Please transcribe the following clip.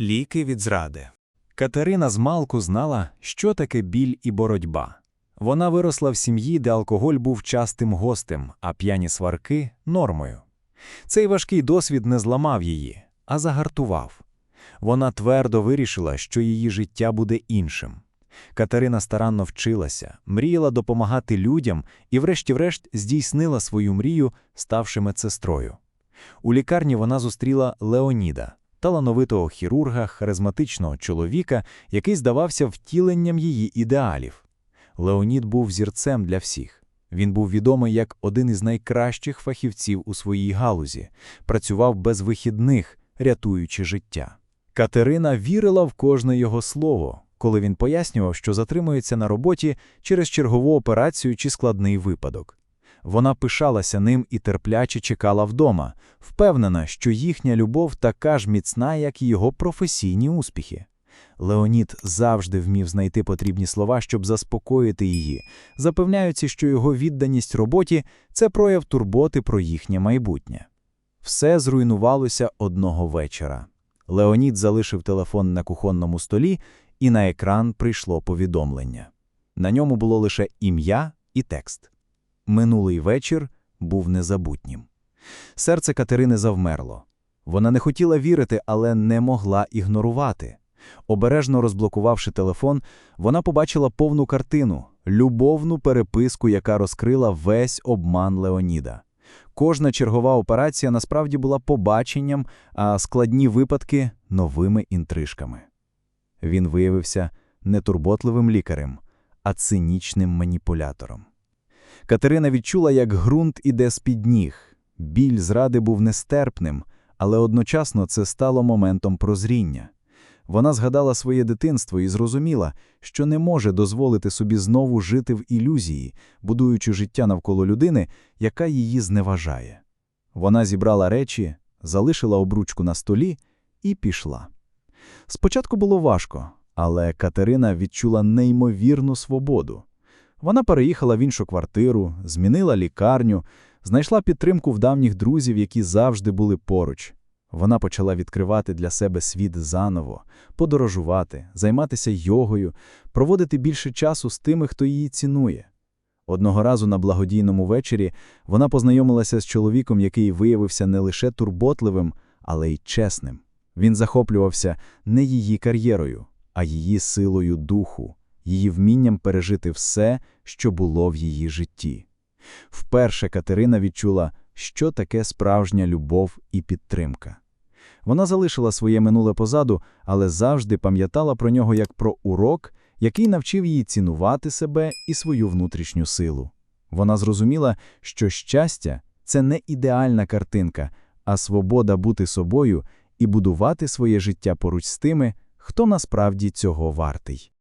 Ліки від зради. Катерина змалку знала, що таке біль і боротьба. Вона виросла в сім'ї, де алкоголь був частим гостем, а п'яні сварки нормою. Цей важкий досвід не зламав її, а загартував. Вона твердо вирішила, що її життя буде іншим. Катерина старанно вчилася, мріяла допомагати людям і, врешті-решт, здійснила свою мрію, ставши медсестрою. У лікарні вона зустріла Леоніда, талановитого хірурга, харизматичного чоловіка, який здавався втіленням її ідеалів. Леонід був зірцем для всіх. Він був відомий як один із найкращих фахівців у своїй галузі, працював без вихідних, рятуючи життя. Катерина вірила в кожне його слово, коли він пояснював, що затримується на роботі через чергову операцію чи складний випадок. Вона пишалася ним і терпляче чекала вдома, впевнена, що їхня любов така ж міцна, як і його професійні успіхи. Леонід завжди вмів знайти потрібні слова, щоб заспокоїти її, запевняючи, що його відданість роботі це прояв турботи про їхнє майбутнє. Все зруйнувалося одного вечора. Леонід залишив телефон на кухонному столі, і на екран прийшло повідомлення. На ньому було лише ім'я і текст. Минулий вечір був незабутнім. Серце Катерини завмерло. Вона не хотіла вірити, але не могла ігнорувати. Обережно розблокувавши телефон, вона побачила повну картину, любовну переписку, яка розкрила весь обман Леоніда. Кожна чергова операція насправді була побаченням, а складні випадки новими інтрижками. Він виявився не турботливим лікарем, а цинічним маніпулятором. Катерина відчула, як ґрунт іде з-під ніг. Біль зради був нестерпним, але одночасно це стало моментом прозріння. Вона згадала своє дитинство і зрозуміла, що не може дозволити собі знову жити в ілюзії, будуючи життя навколо людини, яка її зневажає. Вона зібрала речі, залишила обручку на столі і пішла. Спочатку було важко, але Катерина відчула неймовірну свободу. Вона переїхала в іншу квартиру, змінила лікарню, знайшла підтримку в давніх друзів, які завжди були поруч. Вона почала відкривати для себе світ заново, подорожувати, займатися йогою, проводити більше часу з тими, хто її цінує. Одного разу на благодійному вечорі вона познайомилася з чоловіком, який виявився не лише турботливим, але й чесним. Він захоплювався не її кар'єрою, а її силою духу, її вмінням пережити все, що було в її житті. Вперше Катерина відчула, що таке справжня любов і підтримка. Вона залишила своє минуле позаду, але завжди пам'ятала про нього як про урок, який навчив її цінувати себе і свою внутрішню силу. Вона зрозуміла, що щастя це не ідеальна картинка, а свобода бути собою і будувати своє життя поруч з тими, хто насправді цього вартий.